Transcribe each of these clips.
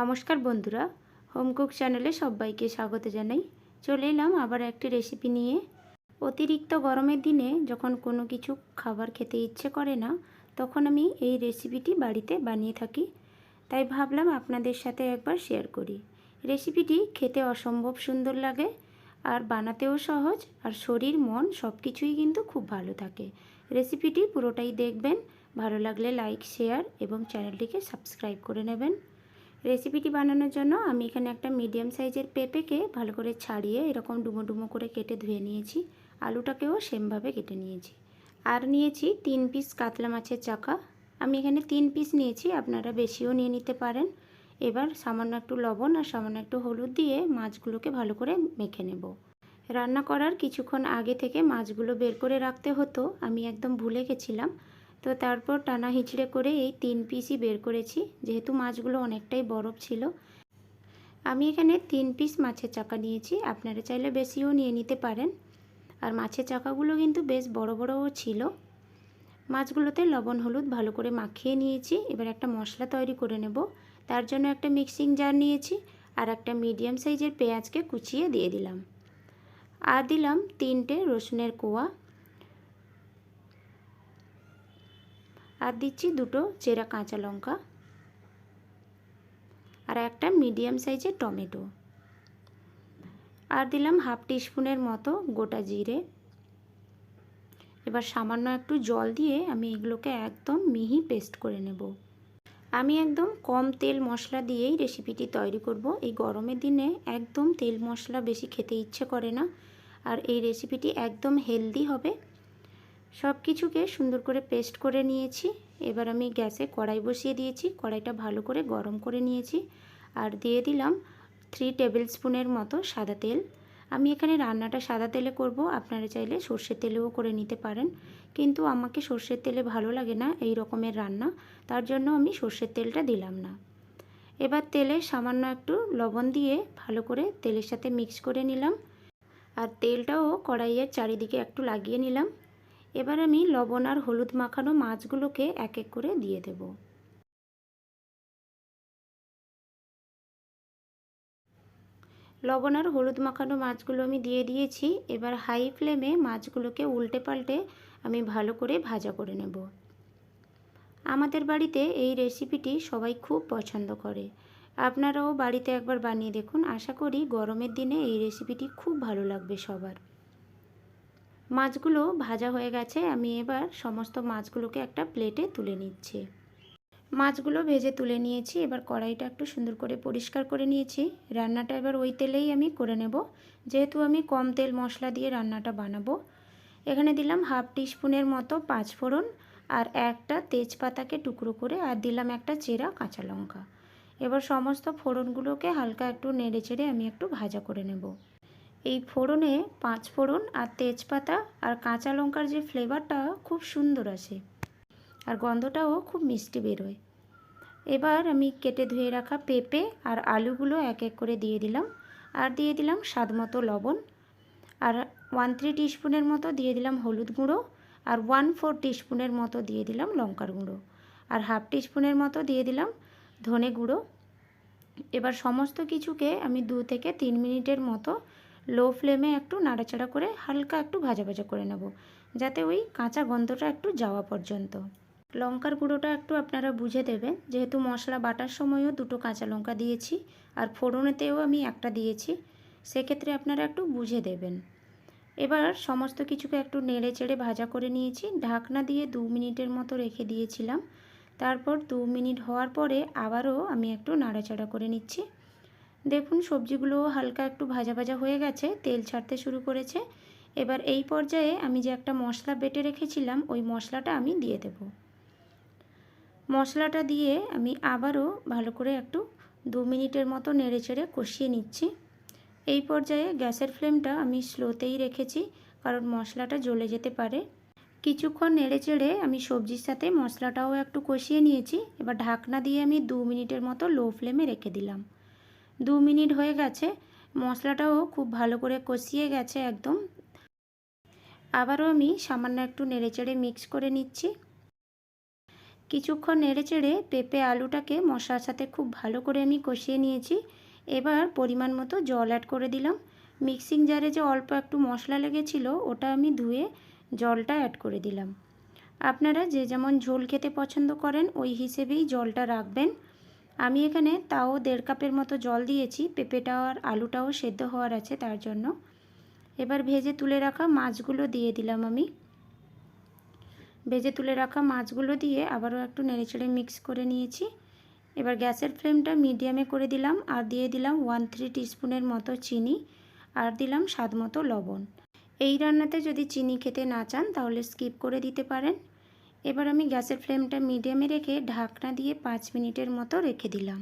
নমস্কার বন্ধুরা হোমকুক চ্যানেলে সবাইকে স্বাগত জানাই। চলে এলাম আবার একটি রেসিপি নিয়ে। অতিরিক্ত গরমের দিনে যখন কোনো কিছু খাবার খেতে ইচ্ছে করে না, তখন আমি এই রেসিপিটি বাড়িতে বানিয়ে থাকি। তাই ভাবলাম আপনাদের সাথে একবার শেয়ার করি। রেসিপিটি খেতে অসম্ভব সুন্দর লাগে, আর বানাতেও সহজ, আর শরীর, মন সব কিছুই কিন্তু খুব ভালো থাকে। রেসিপিটি পুরোটাই দেখবেন, ভালো লাগলে লাইক শেয়ার এবং চ্যানেলটিকে সাবস্ক্রাইব করে নেবেন। রেসিপিটি বানানোর জন্য আমি এখানে একটা মিডিয়াম সাইজের পেঁপেকে ভালো করে ছাড়িয়ে এরকম ডুমো ডুমো করে কেটে ধুয়ে নিয়েছি। আলুটাকেও সেমভাবে কেটে নিয়েছি। আর নিয়েছি তিন পিস কাতলা মাছের চাকা। আমি এখানে তিন পিস নিয়েছি, আপনারা বেশিও নিয়ে নিতে পারেন। এবার সামান্য একটু লবণ আর সামান্য একটু হলুদ দিয়ে মাছগুলোকে ভালো করে মেখে নেব। রান্না করার কিছুক্ষণ আগে থেকে মাছগুলো বের করে রাখতে হতো, আমি একদম ভুলে গেছিলাম। তো তারপর টানা হিচড়ে করে এই তিন পিসই বের করেছি। যেহেতু মাছগুলো অনেকটাই বরফ ছিল। আমি এখানে তিন পিস মাছের চাকা নিয়েছি। আপনারা চাইলে বেশিও নিয়ে নিতে পারেন। আর মাছের চাকাগুলো কিন্তু বেশ বড় বড়ও ছিল। মাছগুলোতে লবণ, হলুদ ভালো করে মাখিয়ে নিয়েছি। এবার একটা মশলা তৈরি করে নেব। তার জন্য একটা মিক্সিং জার নিয়েছি আর একটা মিডিয়াম সাইজের পেঁয়াজকে কুচিয়ে দিয়ে দিলাম। আর দিলাম তিনটে রসুনের কোয়া। আর দিচ্ছি দুটো চেরা কাঁচা লঙ্কা আর একটা মিডিয়াম সাইজের টমেটো। আর দিলাম হাফ টিস্পুনের মতো গোটা জিরে। এবার সামান্য একটু জল দিয়ে আমি এগুলোকে একদম মিহি পেস্ট করে নেব। আমি একদম কম তেল মশলা দিয়েই রেসিপিটি তৈরি করব। এই গরমের দিনে একদম তেল মশলা বেশি খেতে ইচ্ছে করে না। আর এই রেসিপিটি একদম হেলদি হবে। সব কিছুকে সুন্দর করে পেস্ট করে নিয়েছি। এবার আমি গ্যাসে কড়াই বসিয়ে দিয়েছি। কড়াইটা ভালো করে গরম করে নিয়েছি। আর দিয়ে দিলাম থ্রি টেবিল স্পুনের মতো সাদা তেল। আমি এখানে রান্নাটা সাদা তেলে করব। আপনারা চাইলে সর্ষের তেলেও করে নিতে পারেন। কিন্তু আমাকে সর্ষের তেলে ভালো লাগে না এই রকমের রান্না। তার জন্য আমি সর্ষের তেলটা দিলাম না। এবার তেলে সামান্য একটু লবণ দিয়ে ভালো করে তেলের সাথে মিক্স করে নিলাম। আর তেলটাও কড়াইয়ের চারিদিকে একটু লাগিয়ে নিলাম। এবার আমি লবণ আর হলুদ মাখানো মাছগুলোকে এক এক করে দিয়ে দেব। লবণ আর হলুদ মাখানো মাছগুলো আমি দিয়ে দিয়েছি। এবার হাই ফ্লেমে মাছগুলোকে উল্টে পাল্টে আমি ভালো করে ভাজা করে নেব। আমাদের বাড়িতে এই রেসিপিটি সবাই খুব পছন্দ করে। আপনারাও বাড়িতে একবার বানিয়ে দেখুন। আশা করি গরমের দিনে এই রেসিপিটি খুব ভালো লাগবে সবার। মাছগুলো ভাজা হয়ে গেছে। আমি এবার সমস্ত মাছগুলোকে একটা প্লেটে তুলে নিচ্ছি। মাছগুলো ভেজে তুলে নিয়েছি। এবার কড়াইটা একটু সুন্দর করে পরিষ্কার করে নিয়েছি। রান্নাটা এবার ওই তেলেই আমি করে নেব। যেহেতু আমি কম তেল মশলা দিয়ে রান্নাটা বানাবো, এখানে দিলাম হাফ টিস্পুনের মতো পাঁচ ফোড়ন আর একটা তেজপাতাকে টুকরো করে আর দিলাম একটা চেরা কাঁচা লঙ্কা। এবার সমস্ত ফোড়নগুলোকে হালকা একটু নেড়ে চেড়ে আমি একটু ভাজা করে নেব। এই ফোড়নে পাঁচ ফোড়ন আর তেজপাতা আর কাঁচা লঙ্কার যে ফ্লেভারটা, খুব সুন্দর আসে। আর গন্ধটাও খুব মিষ্টি বেরোয়। এবার আমি কেটে ধুয়ে রাখা পেঁপে আর আলুগুলো এক এক করে দিয়ে দিলাম। আর দিয়ে দিলাম স্বাদ মতো লবণ। আর ওয়ান থ্রি টিস্পুনের মতো দিয়ে দিলাম হলুদ গুঁড়ো। আর ওয়ান ফোর টিস্পুনের মতো দিয়ে দিলাম লঙ্কার গুঁড়ো। আর হাফ টিস্পুনের মতো দিয়ে দিলাম ধনে গুঁড়ো। এবার সমস্ত কিছুকে আমি দু থেকে তিন মিনিটের মতো লো ফ্লেমে একটু নাড়াচাড়া করে হালকা একটু ভাজা ভাজা করে নেব, যাতে ওই কাঁচা গন্ধটা একটু যাওয়া পর্যন্ত। লঙ্কার গুঁড়োটা একটু আপনারা বুঝে দেবেন, যেহেতু মশলা বাটার সময়ও দুটো কাঁচা লঙ্কা দিয়েছি আর ফোড়নেতেও আমি একটা দিয়েছি, সেক্ষেত্রে আপনারা একটু বুঝে দেবেন। এবার সমস্ত কিছুকে একটু নেড়ে চেড়ে ভাজা করে নিয়েছি, ঢাকনা দিয়ে দু মিনিটের মতো রেখে দিয়েছিলাম। তারপর দু মিনিট হওয়ার পরে আবারও আমি একটু নাড়াচাড়া করে নিচ্ছি। দেখুন, সবজিগুলো হালকা একটু ভাজা ভাজা হয়ে গেছে, তেল ছাড়তে শুরু করেছে। এবার এই পর্যায়ে আমি যে একটা মশলা বেটে রেখেছিলাম, ওই মশলাটা আমি দিয়ে দেব। মশলাটা দিয়ে আমি আবারও ভালো করে একটু দু মিনিটের মতো নেড়ে চেড়ে কষিয়ে নিচ্ছি। এই পর্যায়ে গ্যাসের ফ্লেমটা আমি স্লোতেই রেখেছি, কারণ মশলাটা জ্বলে যেতে পারে। কিছুক্ষণ নেড়ে চেড়ে আমি সবজির সাথে মশলাটাও একটু কষিয়ে নিয়েছি। এবার ঢাকনা দিয়ে আমি দু মিনিটের মতো লো ফ্লেমে রেখে দিলাম। দু মিনিট হয়ে গেছে। মশলাটাও খুব ভালো করে কষিয়ে গেছে একদম। আবারও আমি সামান্য একটু নেড়েচেড়ে মিক্স করে নিচ্ছি। কিছুক্ষণ নেড়ে চেড়ে পেঁপে আলুটাকে মশলার সাথে খুব ভালো করে আমি কষিয়ে নিয়েছি। এবার পরিমাণ মতো জল অ্যাড করে দিলাম। মিক্সিং জারে যে অল্প একটু মশলা লেগেছিল, ওটা আমি ধুয়ে জলটা অ্যাড করে দিলাম। আপনারা যে যেমন ঝোল খেতে পছন্দ করেন, ওই হিসেবেই জলটা রাখবেন। আমি এখানে তাও দেড় কাপের মতো জল দিয়েছি। পেঁপেটাও আর আলুটাও সেদ্ধ হওয়ার আছে তার জন্য। এবার ভেজে তুলে রাখা মাছগুলো দিয়ে দিলাম আমি। ভেজে তুলে রাখা মাছগুলো দিয়ে আবারও একটু নেড়েচেড়ে মিক্স করে নিয়েছি। এবার গ্যাসের ফ্লেমটা মিডিয়ামে করে দিলাম আর দিয়ে দিলাম ওয়ান থ্রি টিস্পুনের মতো চিনি আর দিলাম স্বাদ মতো লবণ। এই রান্নাতে যদি চিনি খেতে না চান তাহলে স্কিপ করে দিতে পারেন। এবার আমি গ্যাসের ফ্লেমটা মিডিয়ামে রেখে ঢাকনা দিয়ে পাঁচ মিনিটের মতো রেখে দিলাম।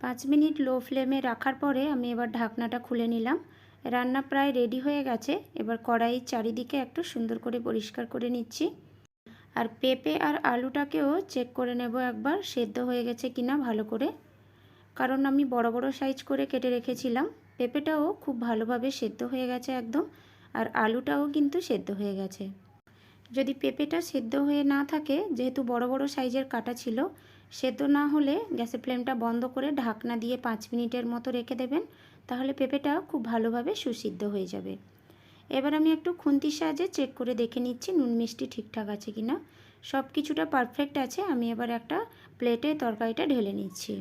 পাঁচ মিনিট লো ফ্লেমে রাখার পরে আমি এবার ঢাকনাটা খুলে নিলাম। রান্না প্রায় রেডি হয়ে গেছে। এবার কড়াইয়ের চারিদিকে একটু সুন্দর করে পরিষ্কার করে নিচ্ছি। আর পেঁপে আর আলুটাকেও চেক করে নেব একবার, সেদ্ধ হয়ে গেছে কিনা ভালো করে। কারণ আমি বড় বড় সাইজ করে কেটে রেখেছিলাম। পেঁপেটাও খুব ভালোভাবে সেদ্ধ হয়ে গেছে একদম। আর আলুটাও কিন্তু সেদ্ধ হয়ে গেছে। যদি পেঁপেটা সেদ্ধ হয়ে না থাকে, যেহেতু বড় বড় সাইজের কাটা ছিল, সেদ্ধ না হলে গ্যাসের ফ্লেমটা বন্ধ করে ঢাকনা দিয়ে পাঁচ মিনিটের মতো রেখে দেবেন, তাহলে পেঁপেটা খুব ভালোভাবে সুসিদ্ধ হয়ে যাবে। এবার আমি একটু খুন্তির সাহায্যে চেক করে দেখে নিচ্ছি নুন মিষ্টি ঠিকঠাক আছে কি না সব কিছুটা পারফেক্ট আছে, আমি এবার একটা প্লেটে তরকারিটা ঢেলে নিচ্ছি।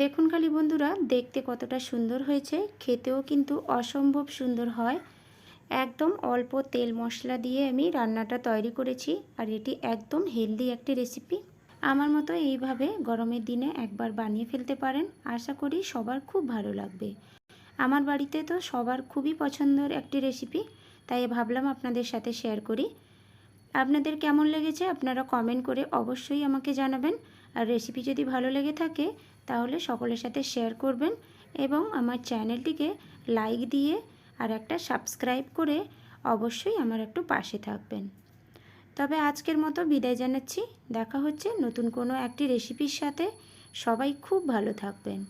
দেখুন খালি বন্ধুরা, দেখতে কতটা সুন্দর হয়েছে, খেতেও কিন্তু অসম্ভব সুন্দর হয়। একদম অল্প তেল মশলা দিয়ে আমি রান্নাটা তৈরি করেছি আর এটি একদম হেলদি একটি রেসিপি আমার মতো এইভাবে গরমের দিনে একবার বানিয়ে ফেলতে পারেন, আশা করি সবার খুব ভালো লাগবে। আমার বাড়িতে তো সবার খুবই পছন্দের একটি রেসিপি তাই ভাবলাম আপনাদের সাথে শেয়ার করি। আপনাদের কেমন লেগেছে আপনারা কমেন্ট করে অবশ্যই আমাকে জানাবেন। আর রেসিপি যদি ভালো লেগে থাকে, তাহলে সকলের সাথে শেয়ার করবেন এবং আমার চ্যানেলটিকে লাইক দিয়ে আর একটা সাবস্ক্রাইব করে অবশ্যই আমার একটু পাশে থাকবেন। তবে আজকের মতো বিদায় জানাচ্ছি। দেখা হচ্ছে নতুন কোনো একটি রেসিপির সাথে। সবাই খুব ভালো থাকবেন।